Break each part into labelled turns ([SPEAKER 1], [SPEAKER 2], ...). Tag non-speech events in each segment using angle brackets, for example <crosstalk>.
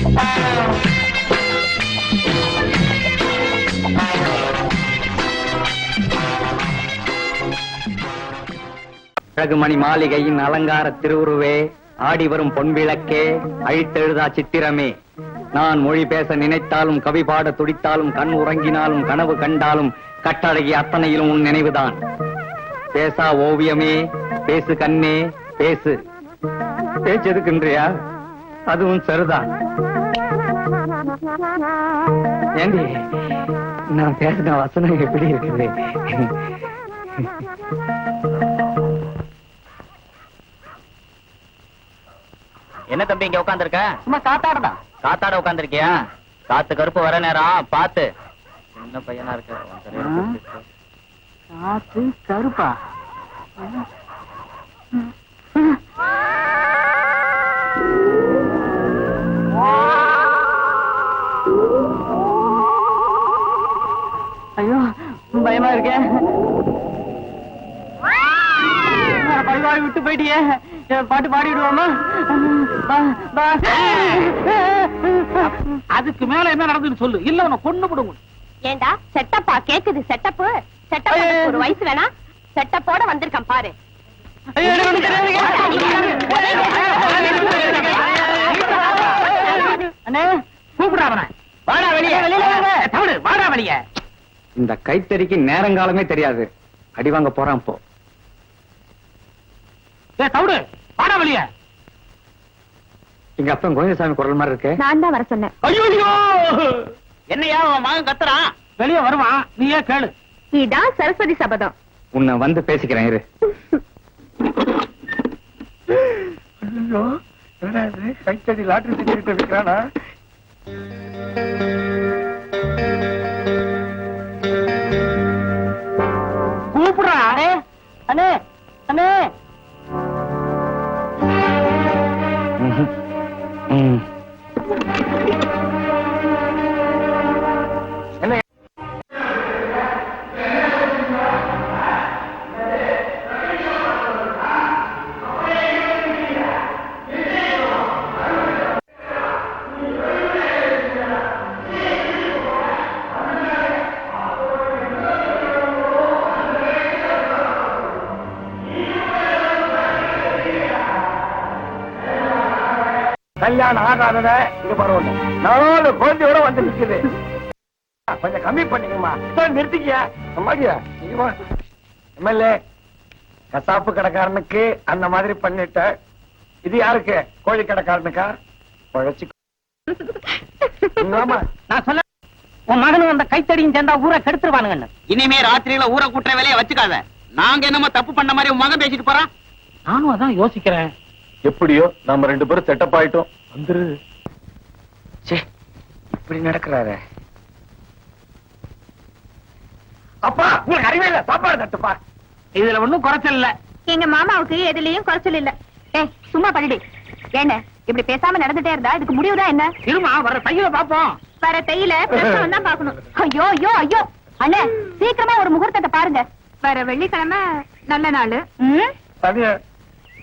[SPEAKER 1] அழகுமணி மாளிகையின் அலங்கார திருவுருவே ஆடி வரும் பொன்விளக்கே அழித்தெழுதா சித்திரமே. நான் மொழி பேச நினைத்தாலும் கவி பாட துடித்தாலும் கண் உறங்கினாலும் கனவு கண்டாலும் கட்டழகி அத்தனையிலும் உன் நினைவுதான். பேசா ஓவியமே பேசு கண்ணே பேசு. பேச்சதுக்குன்றியா அதுவும் சரிதான். ஏண்டி நான் பேசின வசனம் எப்படி இருக்குது?
[SPEAKER 2] என்ன தம்பி இங்க உட்காந்துருக்க
[SPEAKER 1] சும்மா காத்தாடதான்
[SPEAKER 2] காத்தாட உட்காந்துருக்கியா காத்து கருப்பு வர நேரம் பாத்து சின்ன பையனா இருக்க.
[SPEAKER 1] காத்து கருப்பா. பயமா இருக்கே? பழிவாய் விட்டு போயிட்டியே. பாட்டு பாடிடுவோமா
[SPEAKER 3] அதுக்கு மேல என்ன நடந்ததுன்னு சொல்லு. இல்ல உன்னை கொண்டு விடுங்க
[SPEAKER 4] ஏண்டா? செட்டப்பா? கேக்குது. செட்டப்பு? செட்டப். ஒரு வயசு வேணா செட்டப்போட வந்திருக்கான் பாரு.
[SPEAKER 1] அண்ணே
[SPEAKER 3] கூப்பிடா அவனை. வாடா வெளியே. தமிழ் வாடா வெளியே.
[SPEAKER 1] இந்த கைத்தறிக்கு நேரங்காலமே தெரியாது. அடி வாங்க போறான் போ.
[SPEAKER 3] தவிடு வாடா வெளியே.
[SPEAKER 1] எங்க அப்பன் கோவிந்தசாமி குரல் மாதிரி இருக்கு.
[SPEAKER 4] நான் தான் வர சொன்னேன்.
[SPEAKER 3] ஐயோ
[SPEAKER 2] என்னையா உன் மகன் கத்துறான்?
[SPEAKER 3] வெளியே வருவான் நீயே கேளு.
[SPEAKER 4] இதான் சரஸ்வதி சபதம்.
[SPEAKER 1] உன்னை வந்து பேசிக்கிறேன் இரு.
[SPEAKER 5] கைத்தடி லாட்டரி டிக்கெட் விற்கிறானா கல்யாணம் ஆகாதத இங்க பரவாயில்ல நாலு குழந்தையோட வந்து நிக்குது. கொஞ்சம் கம்மி பண்ணிக்கமா நிறுத்திக்கியா? அம்மாடியா? எம்எல்ஏ கசாப்பு கடைக்காரனுக்கு அந்த மாதிரி பண்ணிட்ட. இது யாருக்கு? கோழி கடைக்காரனுக்கா? குழைச்சு
[SPEAKER 3] நான் சொல்ல உன் மகனும் அந்த கைத்தடியும் சேர்ந்தா ஊரை கெடுத்துருவானுங்கன்னு.
[SPEAKER 2] இனிமே ராத்திரியில ஊரை கூட்டுற வேலையை வச்சுக்காத. நாங்க என்னமோ தப்பு பண்ண மாதிரி உன் மகன் பேசிட்டு போறான்?
[SPEAKER 3] நானும் அதான் யோசிக்கிறேன்.
[SPEAKER 5] எப்படியோ நம்ம ரெண்டு பேரும் செட்டப் ஆயிட்டோம். வந்துரு.
[SPEAKER 1] ச்சே, இப்படி நடக்கிறாரு.
[SPEAKER 5] அப்பா உங்களுக்கு அறிவே இல்ல சாப்பாடு தட்டுப்பா.
[SPEAKER 3] இதுல ஒண்ணும் குறைச்சல் இல்ல.
[SPEAKER 4] எங்க மாமாவுக்கு எதுலயும் குறைச்சல் இல்ல. ஏய் சும்மா படிடி. ஏண்ணே இப்படி பேசாம நடந்துட்டே இருந்தா இதுக்கு முடிவுதான் என்ன?
[SPEAKER 3] இருமா வர தையில பாப்போம்.
[SPEAKER 4] வர தையில பிரசவம் தான் பாக்கணும் ஐயோ ஐயோ ஐயோ. அண்ணே சீக்கிரமா ஒரு முகூர்த்தத்தை பாருங்க. வர வெள்ளிக்கிழமை நல்ல நாள்.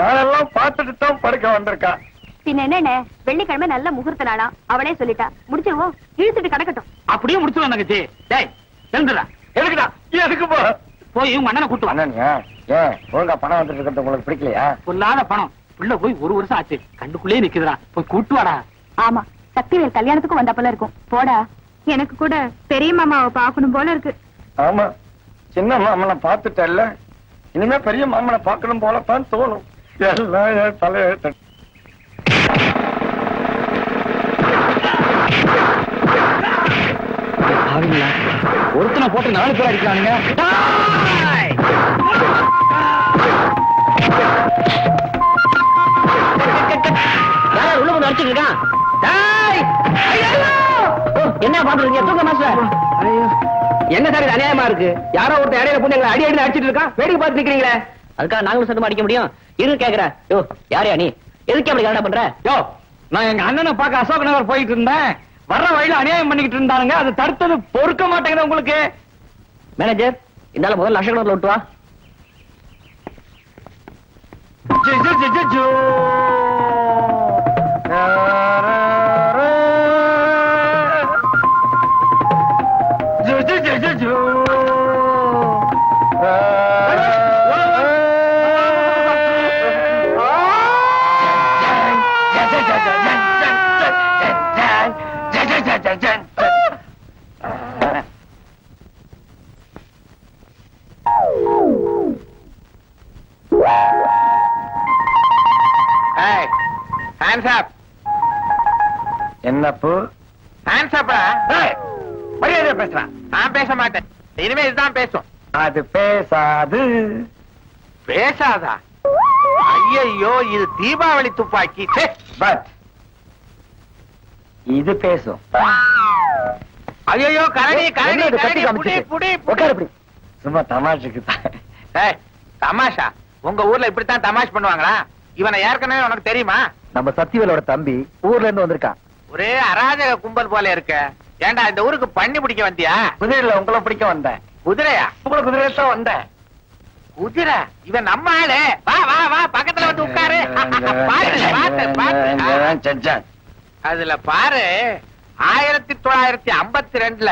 [SPEAKER 5] நாளெல்லாம் பார்த்துட்டு தான் படுக்க வந்திருக்கா.
[SPEAKER 4] பின்ன என்னண்ணே வெள்ளிக்கிழமை நல்ல முகூர்த்த நாளா? அவளே சொல்லிட்டா. முடிச்சிருவோம். இழுத்துட்டு கிடக்கட்டும்.
[SPEAKER 3] அப்படியே முடிச்சிருவோம் தங்கச்சி டேய் எழுந்துடா.
[SPEAKER 5] எதுக்குடா எதுக்கு போ?
[SPEAKER 3] போய் உங்க அண்ணனை கூட்டு
[SPEAKER 5] ஏன்? ஒழுங்கா பணம் வந்துட்டு இருக்கிறது உங்களுக்கு பிடிக்கலையா?
[SPEAKER 3] பொல்லாத பணம். புள்ள போய் ஒரு வருஷம் ஆச்சு. கண்டுக்குள்ளே நிக்குதுடா. போய் கூட்டு வாடா.
[SPEAKER 4] ஆமா. சக்திவேல் கல்யாணத்துக்கும் வந்த போல இருக்கும். போடா. எனக்கு கூட பெரிய மாமாவை பாக்கணும் போல இருக்கு.
[SPEAKER 5] ஆமா. சின்ன மாமனை பார்த்துட்டல்ல. இனிமே பெரிய மாமனை பார்க்கணும் போலத்தான் தோணும். எல்லாம் தலையெழுத்து
[SPEAKER 1] ஒருத்தனை போட்டு நாலு பேர் அடிக்கிறானுங்க.
[SPEAKER 3] உள்ள வந்து அடிச்சுட்டு இருக்கான்? என்ன பாத்துருக்கீங்க தூக்க மாஸ்டர்.
[SPEAKER 1] என்ன சார் இது அநியாயமா இருக்கு? யாரோ ஒருத்தன் இடையில பொண்ணு எங்களை அடி அடி அடிச்சிட்டு இருக்கா வேடிக்கை பார்த்து நிக்கிறீங்களே.
[SPEAKER 2] அதுக்காக நாங்களும் சத்தமா அடிக்க முடியும். இரு கேக்குறேன். யோ யாரையா நீ? எதுக்கு அப்படி கரெக்டா பண்ற?
[SPEAKER 1] யோ நான் எங்க அண்ணனை பார்க்க அசோக் நகர் போயிட்டு இருந்தேன். வர்ற வழியில அநியாயம் பண்ணிக்கிட்டு இருந்தானுங்க. அது தடுத்தது பொறுக்க மாட்டேங்குது உங்களுக்கு.
[SPEAKER 2] மேனேஜர் இந்தால முதல்ல லட்சக்கணத்துல விட்டு வா.
[SPEAKER 6] மரியாதை பேசுறான் நான் பேச மாட்டேன். இனிமே இதுதான் பேசும். அது பேசாது. பேசாதா? ஐயோ இது தீபாவளி துப்பாக்கி. பட் இது பேசும். ஐயோ கரடி கரடி கரடி புடி புடி புடி. சும்மா தமாஷுக்கு தான். தமாஷா? உங்க ஊர்ல இப்படித்தான் தமாஷ் பண்ணுவாங்களா? இவனை ஏற்கனவே உனக்கு தெரியுமா?
[SPEAKER 1] நம்ம சத்தியவேலோட தம்பி ஊர்ல இருந்து வந்திருக்கான்.
[SPEAKER 6] ஒரே அராஜக கும்பல் போல இருக்க. ஏன்டா இந்த ஊருக்கு பண்ணி பிடிக்க வந்தியா? குதிரையில உங்களை பிடிக்க வந்தேன். குதிரையா? உங்களை குதிரையில தான் வந்தேன். குதிரை? இவன் நம்ம ஆளு. வா வா வா பக்கத்துல வந்து உட்காரு. பாத்து அதுல பாரு ஆயிரத்தி தொள்ளாயிரத்தி ஐம்பத்தி ரெண்டுல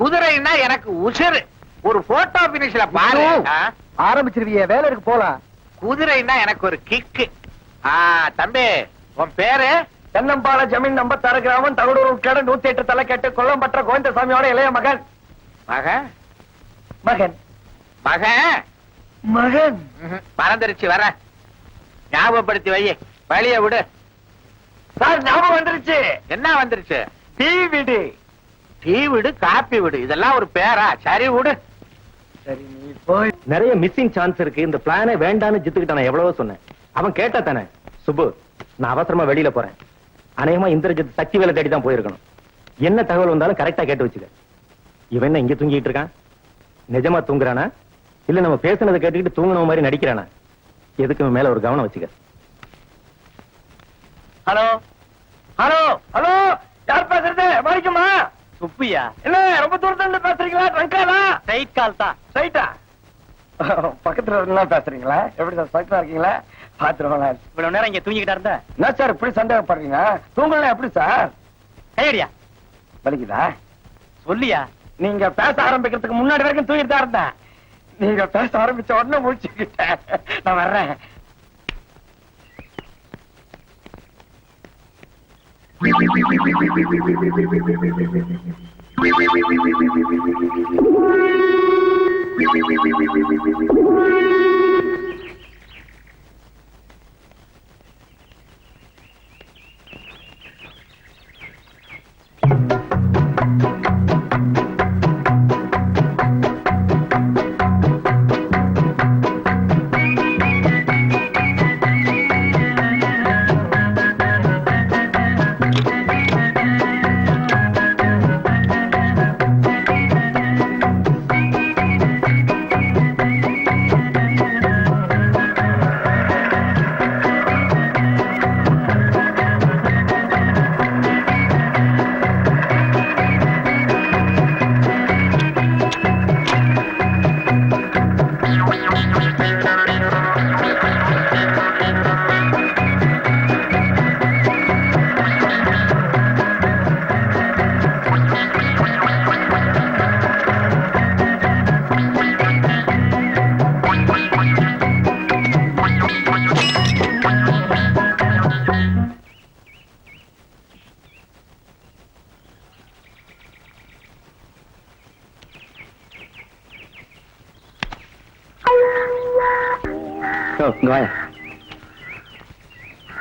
[SPEAKER 6] குதிரைன்னா எனக்கு உசுறு. ஒரு போட்டோ பினிஷ்ல பாரு?
[SPEAKER 1] ஆரம்பிச்சிருவிய வேலை இருக்கு போலாம்.
[SPEAKER 6] குதிரைன்னா எனக்கு ஒரு கிக்கு ஆ தம்பி உன் பேரு? தென்னம்பால ஜமீன் நம்பத்தாறு கிராமம் தகடூர் உட்கட நூத்தி எட்டு தலை கேட்டு கொல்லம்பற்ற கோவிந்தசாமியோட இளைய மகன். மகன். மகன் மகன். மகன் மறந்துருச்சு வர. ஞாபகப்படுத்தி வை. வழிய விடு. சார் ஞாபகம் வந்துருச்சு. என்ன வந்துருச்சு? டீ விடு. டீ விடு காப்பி விடு. இதெல்லாம் ஒரு பேரா? சரி விடு. சரி நீ போய்.
[SPEAKER 1] நிறைய மிஸ்ஸிங் சான்ஸ் இருக்கு. இந்த பிளானே வேண்டான்னு ஜித்துக்கிட்ட நான் எவ்வளவோ சொன்னேன். அவன் கேட்டா தானே. சுப்பு நான் அவசரமா வெளியில போறேன். அநேகமா இந்திரஜித் சக்தி வேலை தேடி தான் போயிருக்கணும். என்ன தகவல் வந்தாலும் கரெக்டா கேட்டு வச்சுக்க. இவன் என்ன இங்க தூங்கிட்டு இருக்கான்? நிஜமா தூங்குறானா? இல்ல நம்ம பேசுனதை கேட்டுக்கிட்டு தூங்குன மாதிரி நடிக்கிறானா? எதுக்கு மேல ஒரு கவனம் வச்சுக்க.
[SPEAKER 6] ஹலோ? ஹலோ? ஹலோ? யார் பேசுறது? வணக்கம்மா
[SPEAKER 1] சுப்பியா.
[SPEAKER 6] இல்ல ரொம்ப தூரத்துல இருந்து பேசுறீங்களா? ட்ரங்காலா
[SPEAKER 1] ரைட் கால் தான்.
[SPEAKER 6] ஸ்ட்ரைட்டா பக்கத்துல இருந்தா பேசுறீங்களா? எப்படி சார் ஸ்ட்ரைட்டா இருக்கீங்களா? பாத்துருவாங்க
[SPEAKER 1] இவ்வளவு நேரம் இங்க தூங்கிக்கிட்டா இருந்தா?
[SPEAKER 6] என்ன சார் இப்படி சந்தேகப்படுறீங்க? தூங்கலாம் எப்படி சார்?
[SPEAKER 1] கையடியா
[SPEAKER 6] வலிக்குதா?
[SPEAKER 1] சொல்லியா?
[SPEAKER 6] நீங்க பேச ஆரம்பிக்கிறதுக்கு முன்னாடி வரைக்கும் தூங்கிட்டு தான் இருந்தேன். நீங்க பேச ஆரம்பிச்ச உடனே முடிச்சுக்கிட்டேன் நான் வர்றேன். <laughs>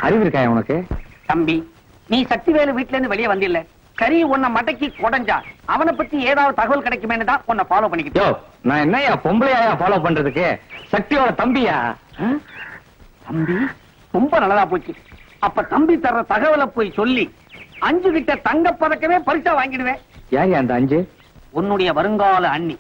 [SPEAKER 1] அறிவு இருக்கா உனக்கு?
[SPEAKER 7] தம்பி நீ சக்திவேலு வீட்ல இருந்து வெளியே வந்தில்ல. சரி உன்னை மடக்கி கொடைஞ்சா. அவனை பத்தி ஏதாவது தகவல் கிடைக்குமேன்னு தான் உன்னை ஃபாலோ
[SPEAKER 1] யோ
[SPEAKER 7] பண்ணிக்கிட்டேன்
[SPEAKER 1] நான் என்னையா பொம்பளையா ஃபாலோ பண்றதுக்கு? சக்தியோட தம்பியா?
[SPEAKER 7] தம்பி ரொம்ப நல்லதா போச்சு. அப்ப தம்பி தர்ற தகவலை போய் சொல்லி அஞ்சு கிட்ட தங்க பதக்கமே பரிசா வாங்கிடுவேன்.
[SPEAKER 1] யார் அந்த அஞ்சு?
[SPEAKER 7] உன்னுடைய வருங்கால அண்ணி.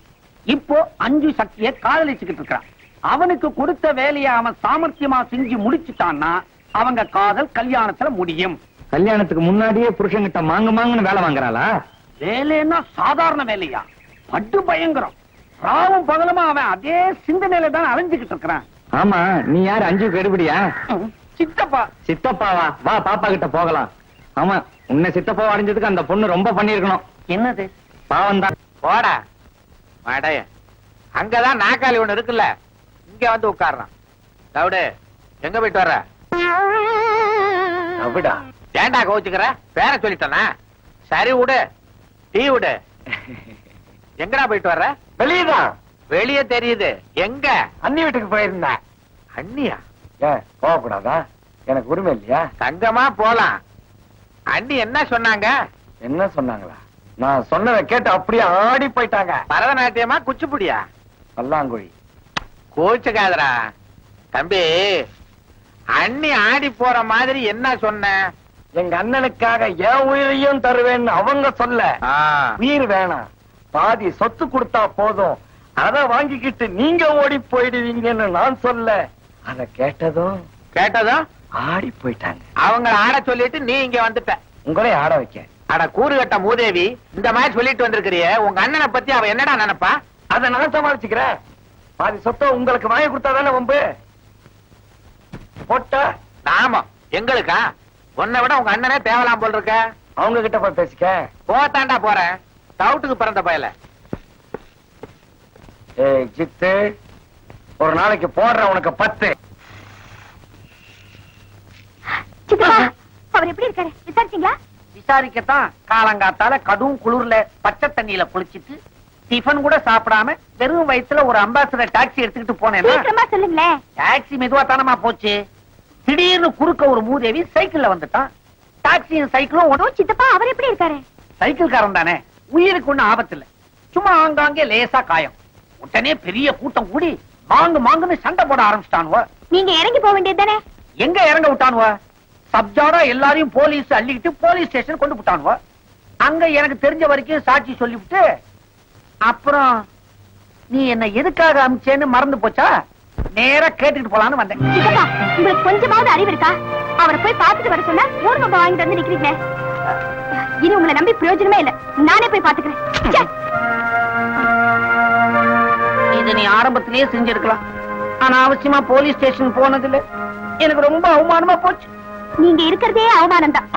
[SPEAKER 7] இப்போ அஞ்சு சக்திய காதலிச்சுக்கிட்டு இருக்கான் அவனுக்கு கொடுத்த வேலையை அவன் சாமர்த்தியமா செஞ்சு முடிச்சுட்டான்னா அவங்க காதல் கல்யாணத்துல முடியும்.
[SPEAKER 1] கல்யாணத்துக்கு முன்னாடியே புருஷன்கிட்ட மாங்கு மாங்குன்னு வேலை வாங்குறாளா?
[SPEAKER 7] வேலைன்னா சாதாரண வேலையா? பட்டு பயங்கரம். ராவும் பகலுமா அவன் அதே சிந்தனையில தான் அலைஞ்சுக்கிட்டு இருக்கிறான்.
[SPEAKER 1] ஆமா நீ யார் அஞ்சு கெடுபடியா?
[SPEAKER 7] சித்தப்பா.
[SPEAKER 1] சித்தப்பாவா? வா பாப்பா கிட்ட போகலாம். ஆமா உன்னை சித்தப்பா அடைஞ்சதுக்கு அந்த பொண்ணு ரொம்ப பண்ணிருக்கணும்
[SPEAKER 7] என்னது?
[SPEAKER 1] பாவம் தான்
[SPEAKER 6] போடா அங்கதான் நாக்காளி ஒண்ணு இருக்குல்ல. இங்க வந்து உட்கார்றான். தவிடு எங்க போயிட்டு வர்ற? தவிடா. ஏன்டா கோச்சுக்கிற பேர சொல்லிட்டனா. சரி விடு டீ விடு. எங்கடா போயிட்டு வர்ற?
[SPEAKER 7] வெளியதான்
[SPEAKER 6] வெளியே தெரியுது. எங்க?
[SPEAKER 7] அண்ணி வீட்டுக்கு போயிருந்தேன்.
[SPEAKER 6] அண்ணியா?
[SPEAKER 7] ஏன் போகக்கூடாதா? எனக்கு உரிமை இல்லையா?
[SPEAKER 6] தங்கமா போலாம். அண்ணி என்ன சொன்னாங்க?
[SPEAKER 7] என்ன சொன்னாங்களா? நான் சொன்னதை கேட்டு அப்படியே ஆடி போயிட்டாங்க.
[SPEAKER 6] பரதநாட்டியமா குச்சிப்புடியா?
[SPEAKER 7] பல்லாங்குழி.
[SPEAKER 6] கோச்சுக்காதடா. தம்பி அண்ணி ஆடி போற மாதிரி என்ன சொன்ன?
[SPEAKER 7] எங்க அண்ணனுக்காக என் உயிரையும் தருவேன்னு அவங்க சொல்ல. உயிர் வேணாம். பாதி சொத்து கொடுத்தா போதும். அத வாங்கிக்கிட்டு நீங்க ஓடி போயிடுவீங்கன்னு நான் சொல்ல. அத கேட்டதும்
[SPEAKER 6] கேட்டதும்
[SPEAKER 7] ஆடி போயிட்டாங்க.
[SPEAKER 6] அவங்க ஆட சொல்லிட்டு நீ இங்க வந்துட்ட.
[SPEAKER 7] உங்களே ஆட வைக்க.
[SPEAKER 6] அட கூறுகட்ட மூதேவி இந்த மாதிரி சொல்லிட்டு வந்திருக்கிறியே உங்க அண்ணனை பத்தி அவ என்னடா நினைப்பா?
[SPEAKER 7] அத நான் சமாளிச்சுக்கிறேன். பாதி சொத்தை உங்களுக்கு வாங்கி கொடுத்தா தானே வம்பு? போட்டா?
[SPEAKER 6] நாம எங்களுக்கா? உன்னை விட உங்க அண்ணனே தேவலாம் போல் இருக்க
[SPEAKER 7] அவங்க கிட்ட போய் பேசிக்க.
[SPEAKER 6] போத்தாண்டா போறேன். டவுட்டுக்கு பிறந்த பயல.
[SPEAKER 7] ஏய் ஜித்து ஒரு நாளைக்கு போடுற உனக்கு பத்து.
[SPEAKER 4] அவர் எப்படி இருக்காரு? விசாரிச்சீங்களா?
[SPEAKER 7] விசாரிக்கத்தான் காலங்காத்தால கடும் குளிர்ல பச்சை தண்ணியில குளிச்சிட்டு டிஃபன் கூட சாப்பிடாம வெறும் வயித்துல ஒரு அம்பாசிடர் டாக்ஸி எடுத்துக்கிட்டு
[SPEAKER 4] சொல்லுங்களேன்
[SPEAKER 7] டாக்ஸி மெதுவா தானமா போச்சு. திடீர்னு குறுக்க ஒரு மூதேவி சைக்கிள்ல வந்துட்டான். டாக்ஸியும் சைக்கிளும்
[SPEAKER 4] சித்தப்பா அவர் எப்படி இருக்காரு?
[SPEAKER 7] சைக்கிள்காரன் தானே. உயிருக்கு ஒண்ணும் ஆபத்து இல்ல. சும்மா ஆங்காங்கே லேசா காயம். உடனே பெரிய கூட்டம் கூடி மாங்கு மாங்குன்னு சண்டை போட ஆரம்பிச்சிட்டானுவ.
[SPEAKER 4] நீங்க இறங்கி போக வேண்டியது தானே?
[SPEAKER 7] எங்க இறங்க விட்டானுவ? சப்ஜாடா எல்லாரையும் போலீஸ் அள்ளிக்கிட்டு போலீஸ் ஸ்டேஷன் கொண்டு விட்டானுவ அங்க எனக்கு தெரிஞ்ச வரைக்கும் சாட்சி சொல்லிவிட்டு அப்புறம் நீ என்ன எதுக்காக அமிச்சேன்னு மறந்து போச்சா? நேரா கேட்டுட்டு போலான்னு வந்தேன்.
[SPEAKER 4] சித்தப்பா உங்களுக்கு கொஞ்சமாவது அறிவு இருக்கா? அவரை போய் பார்த்துட்டு வர சொன்னா ஊர் பப்பா வாங்கிட்டு வந்து நிக்கிறீங்க இனி உங்களை நம்பி பிரயோஜனமே இல்ல. நானே போய் பாத்துக்கிறேன்.
[SPEAKER 7] இது நீ ஆரம்பத்திலேயே செஞ்சிருக்கலாம். ஆனா அவசியமா போலீஸ் ஸ்டேஷன் போனதுல எனக்கு ரொம்ப அவமானமா போச்சு.
[SPEAKER 4] நீங்க இருக்கிறதே அவமானம் தான்